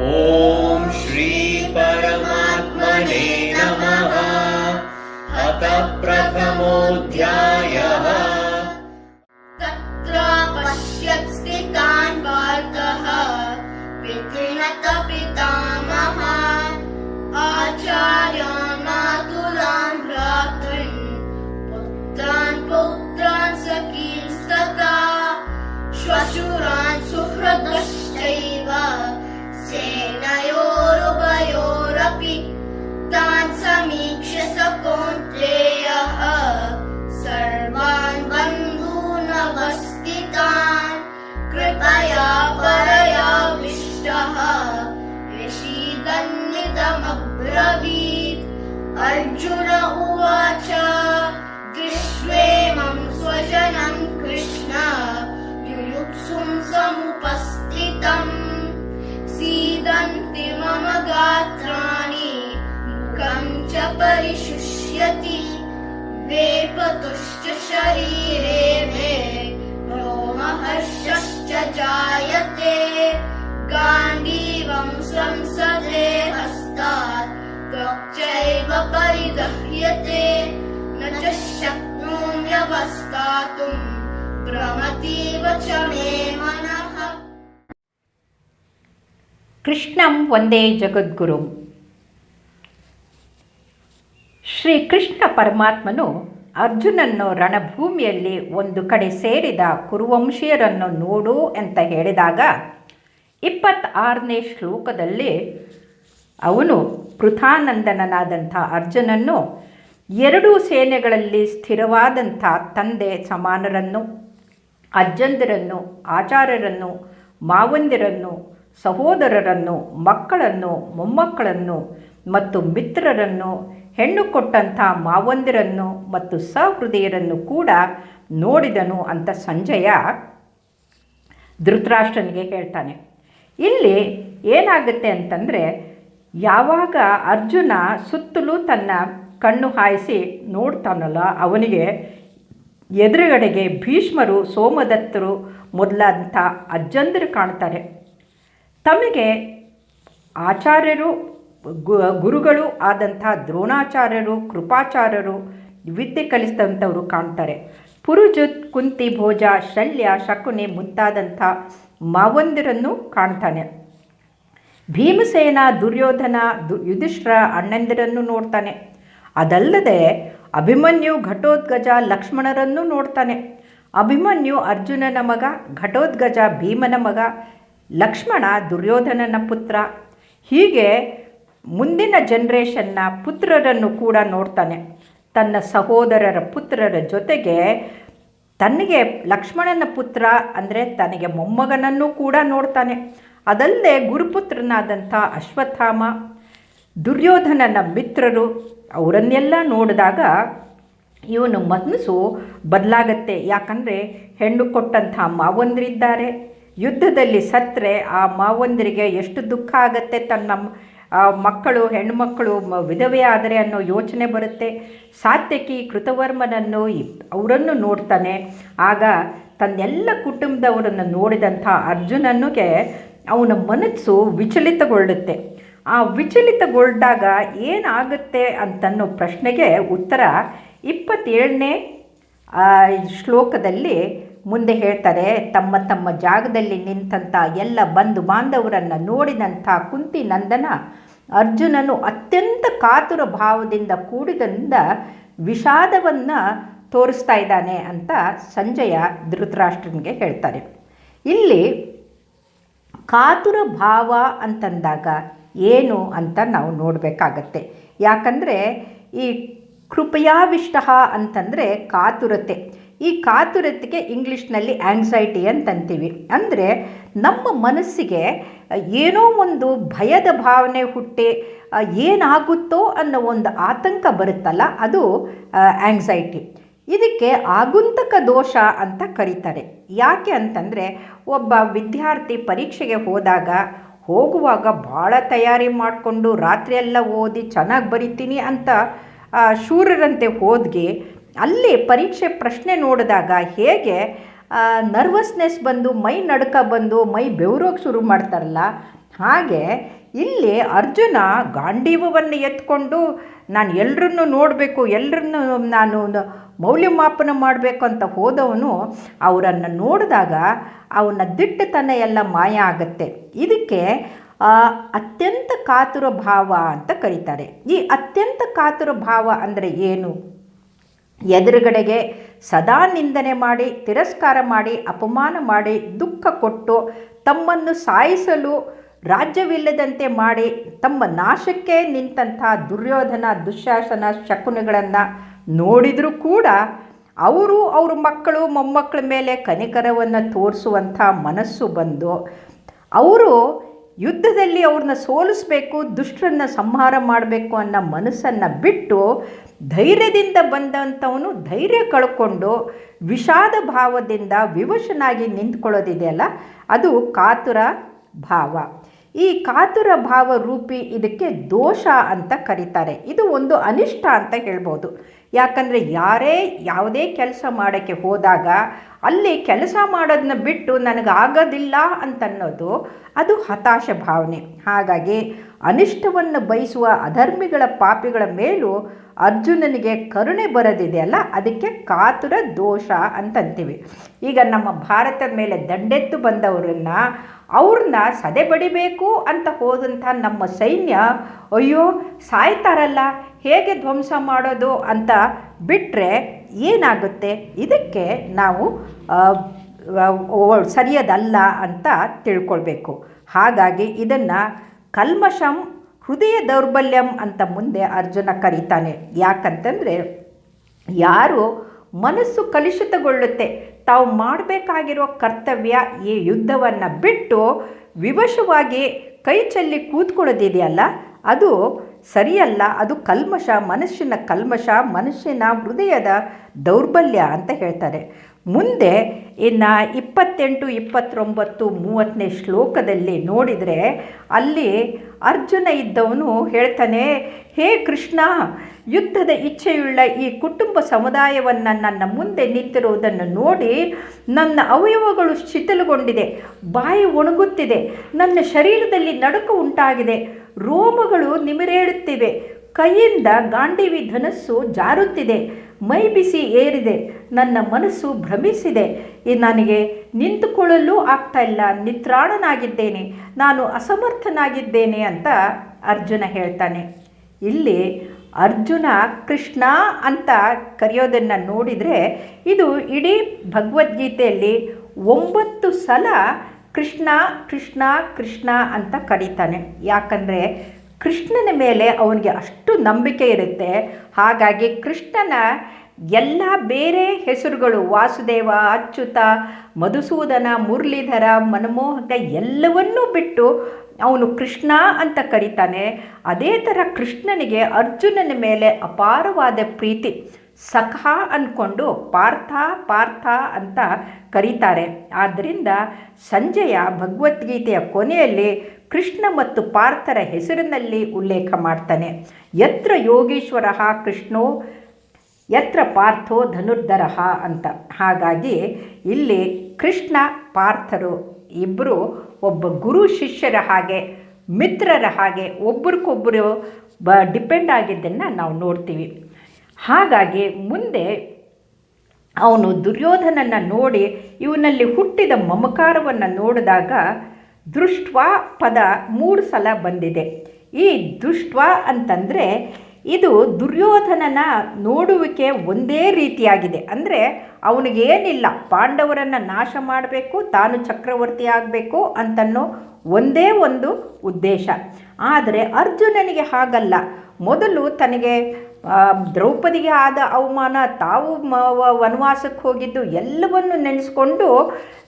ॐ श्रीपरमात्मने नमः। अथ प्रथमोऽध्यायः तान् समीक्ष्य स कौन्तेयः सर्वान् बन्धूनवस्थितान् कृपया परयाविष्टः विषीदन्निदमब्रवीत् अर्जुन उवाच दृष्ट्वेमं स्वजनं कृष्ण युयुत्सुं समुपस्थितम् सीदन्ति मम गात्राणि मुखं च परिशुष्यति। वेपतुश्च शरीरे मे रोमहर्षश्च जायते। गाण्डीवं संसदे हस्तात् चैव परिदह्यते न च शक्नोम्यवस्थातुम् भ्रमतीव च मे मनः। कृष्णं वन्दे जगद्गुरुम्। ಶ್ರೀ ಕೃಷ್ಣ ಪರಮಾತ್ಮನು ಅರ್ಜುನನ್ನು ರಣಭೂಮಿಯಲ್ಲಿ ಒಂದು ಕಡೆ ಸೇರಿದ ಕುರುವಂಶೀಯರನ್ನು ನೋಡು ಅಂತ ಹೇಳಿದಾಗ ಇಪ್ಪತ್ತಾರನೇ ಶ್ಲೋಕದಲ್ಲಿ ಅವನು ಪೃಥಾನಂದನನಾದಂಥ ಅರ್ಜುನನ್ನು ಎರಡೂ ಸೇನೆಗಳಲ್ಲಿ ಸ್ಥಿರವಾದಂಥ ತಂದೆ ಸಮಾನರನ್ನು, ಅಜ್ಜಂದಿರನ್ನು, ಆಚಾರ್ಯರನ್ನು, ಮಾವಂದಿರನ್ನು, ಸಹೋದರರನ್ನು, ಮಕ್ಕಳನ್ನು, ಮೊಮ್ಮಕ್ಕಳನ್ನು ಮತ್ತು ಮಿತ್ರರನ್ನು ಹೆಣ್ಣು ಕೊಟ್ಟಂಥ ಮಾವಂದಿರನ್ನು ಮತ್ತು ಸಹೃದಯರನ್ನು ಕೂಡ ನೋಡಿದನು ಅಂತ ಸಂಜಯ ಧೃತರಾಷ್ಟ್ರನಿಗೆ ಹೇಳ್ತಾನೆ. ಇಲ್ಲಿ ಏನಾಗುತ್ತೆ ಅಂತಂದರೆ, ಯಾವಾಗ ಅರ್ಜುನ ಸುತ್ತಲೂ ತನ್ನ ಕಣ್ಣು ಹಾಯಿಸಿ ನೋಡ್ತಾನಲ್ಲ, ಅವನಿಗೆ ಎದುರುಗಡೆಗೆ ಭೀಷ್ಮರು, ಸೋಮದತ್ತರು ಮೊದಲಾದಂಥ ಅಜ್ಜಂದರು ಕಾಣ್ತಾರೆ. ತಮಗೆ ಆಚಾರ್ಯರು ಗು- ಗುರುಗಳು ಆದಂಥ ದ್ರೋಣಾಚಾರ್ಯರು, ಕೃಪಾಚಾರ್ಯರು ವಿದ್ಯೆ ಕಲಿಸಿದಂಥವರು ಕಾಣ್ತಾರೆ. ಪುರುಜುತ್ ಕುಂತಿ, ಭೋಜ, ಶಲ್ಯ, ಶಕುನಿ ಮುಂತಾದಂಥ ಮಾವಂದಿರನ್ನು ಕಾಣ್ತಾನೆ. ಭೀಮಸೇನ, ದುರ್ಯೋಧನ, ದು, ಯುಧಿಷ್ಠರ ಅಣ್ಣಂದಿರನ್ನು ನೋಡ್ತಾನೆ. ಅದಲ್ಲದೆ ಅಭಿಮನ್ಯು, ಘಟೋದ್ಗಜ, ಲಕ್ಷ್ಮಣರನ್ನು ನೋಡ್ತಾನೆ. ಅಭಿಮನ್ಯು ಅರ್ಜುನನ ಮಗ, ಘಟೋದ್ಗಜ ಭೀಮನ ಮಗ, ಲಕ್ಷ್ಮಣ ದುರ್ಯೋಧನನ ಪುತ್ರ. ಹೀಗೆ ಮುಂದಿನ ಜನ್ರೇಷನ್ನ ಪುತ್ರರನ್ನು ಕೂಡ ನೋಡ್ತಾನೆ. ತನ್ನ ಸಹೋದರರ ಪುತ್ರರ ಜೊತೆಗೆ ತನಗೆ ಲಕ್ಷ್ಮಣನ ಪುತ್ರ ಅಂದರೆ ತನಗೆ ಮೊಮ್ಮಗನನ್ನು ಕೂಡ ನೋಡ್ತಾನೆ. ಅದಲ್ಲದೆ ಗುರುಪುತ್ರನಾದಂಥ ಅಶ್ವತ್ಥಾಮ, ದುರ್ಯೋಧನನ ಮಿತ್ರರು ಅವರನ್ನೆಲ್ಲ ನೋಡಿದಾಗ ಇವನು ಮನಸ್ಸು ಬದಲಾಗತ್ತೆ. ಯಾಕಂದರೆ ಹೆಣ್ಣು ಕೊಟ್ಟಂಥ ಮಾವಂದರಿದ್ದಾರೆ. ಯುದ್ಧದಲ್ಲಿ ಸತ್ತರೆ ಆ ಮಾವಂದರಿಗೆ ಎಷ್ಟು ದುಃಖ ಆಗತ್ತೆ ತನ್ನ ಮಕ್ಕಳು ಹೆಣ್ಣುಮಕ್ಕಳು ವಿಧವೆ ಆದರೆ ಅನ್ನೋ ಯೋಚನೆ ಬರುತ್ತೆ. ಸಾತ್ಯಕಿ ಕೃತವರ್ಮನನ್ನು ಅವರನ್ನು ನೋಡ್ತಾನೆ. ಆಗ ತನ್ನೆಲ್ಲ ಕುಟುಂಬದವರನ್ನು ನೋಡಿದಂಥ ಅರ್ಜುನನಿಗೆ ಅವನ ಮನಸ್ಸು ವಿಚಲಿತಗೊಳ್ಳುತ್ತೆ. ಆ ವಿಚಲಿತಗೊಂಡಾಗ ಏನಾಗುತ್ತೆ ಅಂತನ್ನೋ ಪ್ರಶ್ನೆಗೆ ಉತ್ತರ ಇಪ್ಪತ್ತೇಳನೇ ಆ, ಶ್ಲೋಕದಲ್ಲಿ ಮುಂದೆ ಹೇಳ್ತಾರೆ, ತಮ್ಮ ತಮ್ಮ ಜಾಗದಲ್ಲಿ ನಿಂತಂಥ ಎಲ್ಲ ಬಂಧು ಬಾಂಧವರನ್ನು ನೋಡಿದಂಥ ಕುಂತಿ ನಂದನ ಅರ್ಜುನನು ಅತ್ಯಂತ ಕಾತುರ ಭಾವದಿಂದ ಕೂಡಿದಂದ ವಿಷಾದವನ್ನು ತೋರಿಸ್ತಾ ಇದ್ದಾನೆ ಅಂತ ಸಂಜಯ ಧೃತರಾಷ್ಟ್ರನಿಗೆ ಹೇಳ್ತಾರೆ. ಇಲ್ಲಿ ಕಾತುರ ಭಾವ ಅಂತಂದಾಗ ಏನು ಅಂತ ನಾವು ನೋಡಬೇಕಾಗತ್ತೆ. ಯಾಕಂದರೆ ಈ ಕೃಪಯಾವಿಷ್ಟ ಅಂತಂದರೆ ಕಾತುರತೆ. ಈ ಕಾತುರತೆಗೆ ಇಂಗ್ಲೀಷ್ನಲ್ಲಿ ಆ್ಯಂಗ್ಸೈಟಿ ಅಂತಂತೀವಿ. ಅಂದರೆ ನಮ್ಮ ಮನಸ್ಸಿಗೆ ಏನೋ ಒಂದು ಭಯದ ಭಾವನೆ ಹುಟ್ಟಿ ಏನಾಗುತ್ತೋ ಅನ್ನೋ ಒಂದು ಆತಂಕ ಬರುತ್ತಲ್ಲ, ಅದು ಆ್ಯಂಗ್ಸೈಟಿ ಇದಕ್ಕೆ ಆಗುಂತಕ ದೋಷ ಅಂತ ಕರೀತಾರೆ. ಯಾಕೆ ಅಂತಂದರೆ, ಒಬ್ಬ ವಿದ್ಯಾರ್ಥಿ ಪರೀಕ್ಷೆಗೆ ಹೋದಾಗ, ಹೋಗುವಾಗ ಭಾಳ ತಯಾರಿ ಮಾಡಿಕೊಂಡು ರಾತ್ರಿಯೆಲ್ಲ ಓದಿ ಚೆನ್ನಾಗಿ ಬರಿತೀನಿ ಅಂತ ಶೂರರಂತೆ ಹೋದ್ಗಿ ಅಲ್ಲಿ ಪರೀಕ್ಷೆ ಪ್ರಶ್ನೆ ನೋಡಿದಾಗ ಹೇಗೆ ನರ್ವಸ್ನೆಸ್ ಬಂದು, ಮೈ ನಡ್ಕ ಬಂದು, ಮೈ ಬೆವರೋಗಿ ಶುರು ಮಾಡ್ತಾರಲ್ಲ, ಹಾಗೆ ಇಲ್ಲಿ ಅರ್ಜುನ ಗಾಂಡೀವವನ್ನು ಎತ್ಕೊಂಡು, ನಾನು ಎಲ್ಲರನ್ನೂ ನೋಡಬೇಕು ಎಲ್ಲರನ್ನೂ ನಾನು ಮೌಲ್ಯಮಾಪನ ಮಾಡಬೇಕು ಅಂತ ಹೋದವನು, ಅವರನ್ನು ನೋಡಿದಾಗ ಅವನ ದಿಟ್ಟತನ ಎಲ್ಲ ಮಾಯ ಆಗುತ್ತೆ. ಇದಕ್ಕೆ ಅತ್ಯಂತ ಕಾತುರ ಭಾವ ಅಂತ ಕರೀತಾರೆ. ಈ ಅತ್ಯಂತ ಕಾತುರ ಭಾವ ಅಂದರೆ ಏನು? ಎದುರುಗಡೆಗೆ ಸದಾ ನಿಂದನೆ ಮಾಡಿ, ತಿರಸ್ಕಾರ ಮಾಡಿ, ಅಪಮಾನ ಮಾಡಿ, ದುಃಖ ಕೊಟ್ಟು ತಮ್ಮನ್ನು ಸಾಯಿಸಲು ರಾಜ್ಯವಿಲ್ಲದಂತೆ ಮಾಡಿ, ತಮ್ಮ ನಾಶಕ್ಕೆ ನಿಂತಹ ದುರ್ಯೋಧನ ದುಶ್ಯಾಸನ ಶಕುನಗಳನ್ನು ನೋಡಿದರೂ ಕೂಡ ಅವರು ಅವ್ರ ಮಕ್ಕಳು, ಮೊಮ್ಮಕ್ಕಳ ಮೇಲೆ ಕನಿಕರವನ್ನು ತೋರಿಸುವಂಥ ಮನಸ್ಸು ಬಂದು ಅವರು ಯುದ್ಧದಲ್ಲಿ ಅವ್ರನ್ನ ಸೋಲಿಸಬೇಕು, ದುಷ್ಟರನ್ನ ಸಂಹಾರ ಮಾಡಬೇಕು ಅನ್ನೋ ಮನಸ್ಸನ್ನು ಬಿಟ್ಟು ಧೈರ್ಯದಿಂದ ಬಂದಂಥವನು ಧೈರ್ಯ ಕಳ್ಕೊಂಡು ವಿಷಾದ ಭಾವದಿಂದ ವಿವಶನಾಗಿ ನಿಂತ್ಕೊಳ್ಳೋದಿದೆಯಲ್ಲ, ಅದು ಕಾತುರ ಭಾವ. ಈ ಕಾತುರ ಭಾವ ರೂಪಿ ಇದಕ್ಕೆ ದೋಷ ಅಂತ ಕರೀತಾರೆ. ಇದು ಒಂದು ಅನಿಷ್ಟ ಅಂತ ಹೇಳ್ಬೋದು. ಯಾಕಂದರೆ ಯಾರೇ ಯಾವುದೇ ಕೆಲಸ ಮಾಡೋಕ್ಕೆ ಹೋದಾಗ ಅಲ್ಲಿ ಕೆಲಸ ಮಾಡೋದನ್ನ ಬಿಟ್ಟು ನನಗಾಗೋದಿಲ್ಲ ಅಂತನ್ನೋದು ಅದು ಹತಾಶ ಭಾವನೆ. ಹಾಗಾಗಿ ಅನಿಷ್ಟವನ್ನು ಬಯಸುವ ಅಧರ್ಮಿಗಳ ಪಾಪಿಗಳ ಮೇಲೂ ಅರ್ಜುನನಿಗೆ ಕರುಣೆ ಬರೋದಿದೆಯಲ್ಲ, ಅದಕ್ಕೆ ಕಾತುರ ದೋಷ ಅಂತಂತೀವಿ. ಈಗ ನಮ್ಮ ಭಾರತದ ಮೇಲೆ ದಂಡೆತ್ತು ಬಂದವರನ್ನು ಅವ್ರನ್ನ ಸದೆ ಬಡಿಬೇಕು ಅಂತ ಹೋದಂಥ ನಮ್ಮ ಸೈನ್ಯ, ಅಯ್ಯೋ, ಸಾಯ್ತಾರಲ್ಲ, ಹೇಗೆ ಧ್ವಂಸ ಮಾಡೋದು ಅಂತ ಬಿಟ್ಟರೆ ಏನಾಗುತ್ತೆ? ಇದಕ್ಕೆ ನಾವು ಸರಿಯದಲ್ಲ ಅಂತ ತಿಳ್ಕೊಳ್ಬೇಕು. ಹಾಗಾಗಿ ಇದನ್ನು ಕಲ್ಮಶಂ ಹೃದಯ ದೌರ್ಬಲ್ಯಂ ಅಂತ ಮುಂದೆ ಅರ್ಜುನ ಕರೀತಾನೆ. ಯಾಕಂತಂದರೆ ಯಾರು ಮನಸ್ಸು ಕಲುಷಿತಗೊಳ್ಳುತ್ತೆ, ತಾವು ಮಾಡಬೇಕಾಗಿರೋ ಕರ್ತವ್ಯ ಈ ಯುದ್ಧವನ್ನು ಬಿಟ್ಟು ವಿವಶವಾಗಿ ಕೈ ಚೆಲ್ಲಿ ಕೂತ್ಕೊಳ್ಳೋದಿದೆಯಲ್ಲ ಅದು ಸರಿಯಲ್ಲ, ಅದು ಕಲ್ಮಶ, ಮನಸ್ಸಿನ ಕಲ್ಮಶ ಮನುಷ್ಯನ ಹೃದಯದ ದೌರ್ಬಲ್ಯ ಅಂತ ಹೇಳ್ತಾರೆ. ಮುಂದೆ ಇನ್ನು ಇಪ್ಪತ್ತೆಂಟು, ಇಪ್ಪತ್ತೊಂಬತ್ತು, ಮೂವತ್ತನೇ ಶ್ಲೋಕದಲ್ಲಿ ನೋಡಿದರೆ ಅಲ್ಲಿ ಅರ್ಜುನ ಇದ್ದವನು ಹೇಳ್ತಾನೆ, ಹೇ ಕೃಷ್ಣ, ಯುದ್ಧದ ಇಚ್ಛೆಯುಳ್ಳ ಈ ಕುಟುಂಬ ಸಮುದಾಯವನ್ನು ನನ್ನ ಮುಂದೆ ನಿಂತಿರುವುದನ್ನು ನೋಡಿ ನನ್ನ ಅವಯವಗಳು ಶಿಥಿಲಗೊಂಡಿದೆ, ಬಾಯಿ ಒಣಗುತ್ತಿದೆ, ನನ್ನ ಶರೀರದಲ್ಲಿ ನಡುಕ ಉಂಟಾಗಿದೆ, ರೋಮಗಳು ನಿಮಿರೇಳುತ್ತಿವೆ, ಕೈಯಿಂದ ಗಾಂಡೀವಿ ಧನಸ್ಸು ಜಾರುತ್ತಿದೆ ಮೈ ಬಿಸಿ ಏರಿದೆ, ನನ್ನ ಮನಸ್ಸು ಭ್ರಮಿಸಿದೆ. ಈ ನನಗೆ ನಿಂತುಕೊಳ್ಳಲು ಆಗ್ತಾ ಇಲ್ಲ, ನಿತ್ರಾಣನಾಗಿದ್ದೇನೆ, ನಾನು ಅಸಮರ್ಥನಾಗಿದ್ದೇನೆ ಅಂತ ಅರ್ಜುನ ಹೇಳ್ತಾನೆ. ಇಲ್ಲಿ ಅರ್ಜುನ ಕೃಷ್ಣ ಅಂತ ಕರೆಯೋದನ್ನು ನೋಡಿದರೆ ಇದು ಇಡೀ ಭಗವದ್ಗೀತೆಯಲ್ಲಿ ಒಂಬತ್ತು ಸಲ ಕೃಷ್ಣ ಕೃಷ್ಣ ಕೃಷ್ಣ ಅಂತ ಕರೀತಾನೆ. ಯಾಕಂದರೆ ಕೃಷ್ಣನ ಮೇಲೆ ಅವನಿಗೆ ಅಷ್ಟು ನಂಬಿಕೆ ಇರುತ್ತೆ. ಹಾಗಾಗಿ ಕೃಷ್ಣನ ಎಲ್ಲ ಬೇರೆ ಹೆಸರುಗಳು ವಾಸುದೇವ, ಅಚ್ಯುತ, ಮಧುಸೂದನ, ಮುರಳೀಧರ, ಮನಮೋಹಕ ಎಲ್ಲವನ್ನೂ ಬಿಟ್ಟು ಅವನು ಕೃಷ್ಣ ಅಂತ ಕರೀತಾನೆ. ಅದೇ ಥರ ಕೃಷ್ಣನಿಗೆ ಅರ್ಜುನನ ಮೇಲೆ ಅಪಾರವಾದ ಪ್ರೀತಿ. ಸಖ ಅಂದ್ಕೊಂಡು ಪಾರ್ಥ ಪಾರ್ಥ ಅಂತ ಕರೀತಾರೆ. ಆದ್ದರಿಂದ ಸಂಜೆಯ ಭಗವದ್ಗೀತೆಯ ಕೊನೆಯಲ್ಲಿ ಕೃಷ್ಣ ಮತ್ತು ಪಾರ್ಥರ ಹೆಸರಿನಲ್ಲಿ ಉಲ್ಲೇಖ ಮಾಡ್ತಾನೆ. ಯತ್ರ ಯೋಗೀಶ್ವರ ಕೃಷ್ಣೋ, ಯತ್ರ ಪಾರ್ಥೋ ಧನುರ್ಧರ ಅಂತ. ಹಾಗಾಗಿ ಇಲ್ಲಿ ಕೃಷ್ಣ, ಪಾರ್ಥರು ಇಬ್ಬರು ಒಬ್ಬ ಗುರು ಶಿಷ್ಯರ ಹಾಗೆ, ಮಿತ್ರರ ಹಾಗೆ ಒಬ್ರಿಗೊಬ್ಬರು ಬ ಡಿಪೆಂಡ್ ಆಗಿದ್ದನ್ನು ನಾವು ನೋಡ್ತೀವಿ. ಹಾಗಾಗಿ ಮುಂದೆ ಅವನು ದುರ್ಯೋಧನನ್ನು ನೋಡಿ, ಇವನಲ್ಲಿ ಹುಟ್ಟಿದ ಮಮಕಾರವನ್ನು ನೋಡಿದಾಗ ದೃಷ್ಟ್ವಾ ಪದ ಮೂರು ಸಲ ಬಂದಿದೆ. ಈ ದೃಷ್ಟ್ವ ಅಂತಂದರೆ ಇದು ದುರ್ಯೋಧನನ ನೋಡುವಿಕೆ ಒಂದೇ ರೀತಿಯಾಗಿದೆ. ಅಂದರೆ ಅವನಿಗೇನಿಲ್ಲ, ಪಾಂಡವರನ್ನು ನಾಶ ಮಾಡಬೇಕು, ತಾನು ಚಕ್ರವರ್ತಿ ಆಗಬೇಕು ಅಂತನ್ನೋ ಒಂದೇ ಒಂದು ಉದ್ದೇಶ. ಆದರೆ ಅರ್ಜುನನಿಗೆ ಹಾಗಲ್ಲ. ಮೊದಲು ತನಗೆ ದ್ರೌಪದಿಗೆ ಆದ ಅವಮಾನ, ತಾವು ಮ ವನವಾಸಕ್ಕೆ ಹೋಗಿದ್ದು ಎಲ್ಲವನ್ನು ನೆನೆಸ್ಕೊಂಡು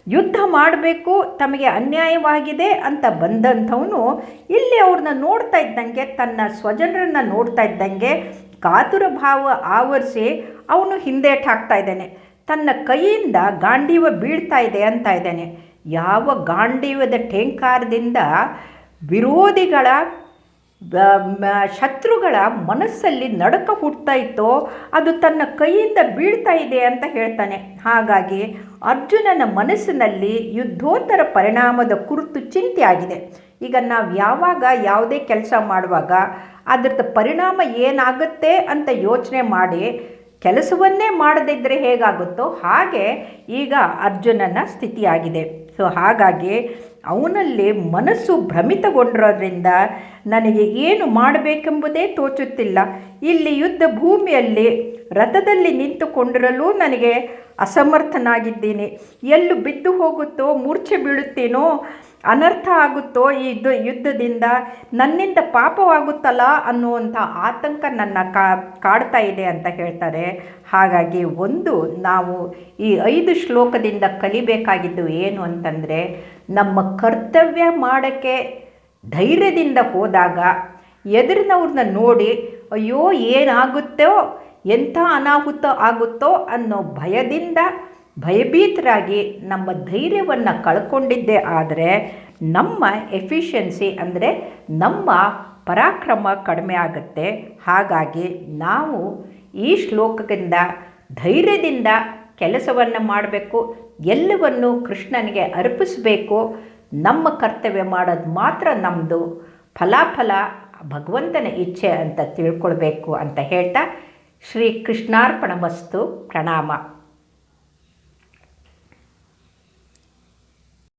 ಯುದ್ಧ ಮಾಡಬೇಕು, ತಮಗೆ ಅನ್ಯಾಯವಾಗಿದೆ ಅಂತ ಬಂದಂಥವನು ಇಲ್ಲಿ ಅವ್ರನ್ನ ನೋಡ್ತಾ ಇದ್ದಂಗೆ, ತನ್ನ ಸ್ವಜನರನ್ನ ನೋಡ್ತಾ ಇದ್ದಂಗೆ ಕಾತುರ ಭಾವ ಆವರಿಸಿ ಅವನು ಹಿಂದೇಟ್ ಹಾಕ್ತಾ ಇದ್ದಾನೆ. ತನ್ನ ಕೈಯಿಂದ ಗಾಂಡೀವ ಬೀಳ್ತಾ ಇದೆ ಅಂತ ಇದ್ದಾನೆ. ಯಾವ ಗಾಂಡೀವದ ಟೇಂಕಾರದಿಂದ ವಿರೋಧಿಗಳ ಶತ್ರುಗಳ ಮನಸ್ಸಲ್ಲಿ ನಡಕ ಹುಟ್ತಾ ಇತ್ತೋ, ಅದು ತನ್ನ ಕೈಯಿಂದ ಬೀಳ್ತಾ ಇದೆ ಅಂತ ಹೇಳ್ತಾನೆ. ಹಾಗಾಗಿ ಅರ್ಜುನನ ಮನಸ್ಸಿನಲ್ಲಿ ಯುದ್ಧೋತ್ತರ ಪರಿಣಾಮದ ಕುರಿತು ಚಿಂತೆ ಆಗಿದೆ. ಈಗ ನಾವು ಯಾವಾಗ ಯಾವುದೇ ಕೆಲಸ ಮಾಡುವಾಗ ಅದ್ರದ್ದು ಪರಿಣಾಮ ಏನಾಗುತ್ತೆ ಅಂತ ಯೋಚನೆ ಮಾಡಿ ಕೆಲಸವನ್ನೇ ಮಾಡದಿದ್ದರೆ ಹೇಗಾಗುತ್ತೋ ಹಾಗೆ ಈಗ ಅರ್ಜುನನ ಸ್ಥಿತಿಯಾಗಿದೆ. ಸೊ ಹಾಗಾಗಿ ಅವನಲ್ಲಿ ಮನಸ್ಸು ಭ್ರಮಿತಗೊಂಡಿರೋದ್ರಿಂದ ನನಗೆ ಏನು ಮಾಡಬೇಕೆಂಬುದೇ ತೋಚುತ್ತಿಲ್ಲ. ಇಲ್ಲಿ ಯುದ್ಧ ಭೂಮಿಯಲ್ಲಿ ರಥದಲ್ಲಿ ನಿಂತುಕೊಂಡಿರಲು ನನಗೆ ಅಸಮರ್ಥನಾಗಿದ್ದೀನಿ. ಎಲ್ಲೂ ಬಿದ್ದು ಹೋಗುತ್ತೋ, ಮೂರ್ಛೆ ಬೀಳುತ್ತೇನೋ, ಅನರ್ಥ ಆಗುತ್ತೋ ಈ ಯುದ್ಧದಿಂದ ನನ್ನಿಂದ ಪಾಪವಾಗುತ್ತಲ್ಲ ಅನ್ನುವಂಥ ಆತಂಕ ನನ್ನ ಕಾಡ್ತಾ ಇದೆ ಅಂತ ಹೇಳ್ತಾರೆ. ಹಾಗಾಗಿ ಒಂದು, ನಾವು ಈ ಐದು ಶ್ಲೋಕದಿಂದ ಕಲಿಬೇಕಾಗಿದ್ದು ಏನು ಅಂತಂದರೆ ನಮ್ಮ ಕರ್ತವ್ಯ ಮಾಡೋಕ್ಕೆ ಧೈರ್ಯದಿಂದ ಹೋದಾಗ ಎದುರಿನವ್ರನ್ನ ನೋಡಿ, ಅಯ್ಯೋ, ಏನಾಗುತ್ತೋ, ಎಂಥ ಅನಾಹುತ ಆಗುತ್ತೋ ಅನ್ನೋ ಭಯದಿಂದ ಭಯಭೀತರಾಗಿ ನಮ್ಮ ಧೈರ್ಯವನ್ನು ಕಳ್ಕೊಂಡಿದ್ದೆ. ಆದರೆ ನಮ್ಮ ಎಫಿಷಿಯನ್ಸಿ ಅಂದರೆ ನಮ್ಮ ಪರಾಕ್ರಮ ಕಡಿಮೆ ಆಗುತ್ತೆ. ಹಾಗಾಗಿ ನಾವು ಈ ಶ್ಲೋಕದಿಂದ ಧೈರ್ಯದಿಂದ ಕೆಲಸವನ್ನು ಮಾಡಬೇಕು, ಎಲ್ಲವನ್ನು ಕೃಷ್ಣನಿಗೆ ಅರ್ಪಿಸಬೇಕು, ನಮ್ಮ ಕರ್ತವ್ಯ ಮಾಡೋದು ಮಾತ್ರ ನಮ್ಮದು ಫಲಾಫಲ ಭಗವಂತನ ಇಚ್ಛೆ ಅಂತ ತಿಳ್ಕೊಳ್ಬೇಕು ಅಂತ ಹೇಳ್ತಾ ಶ್ರೀ ಕೃಷ್ಣಾರ್ಪಣ ವಸ್ತು ಪ್ರಣಾಮ.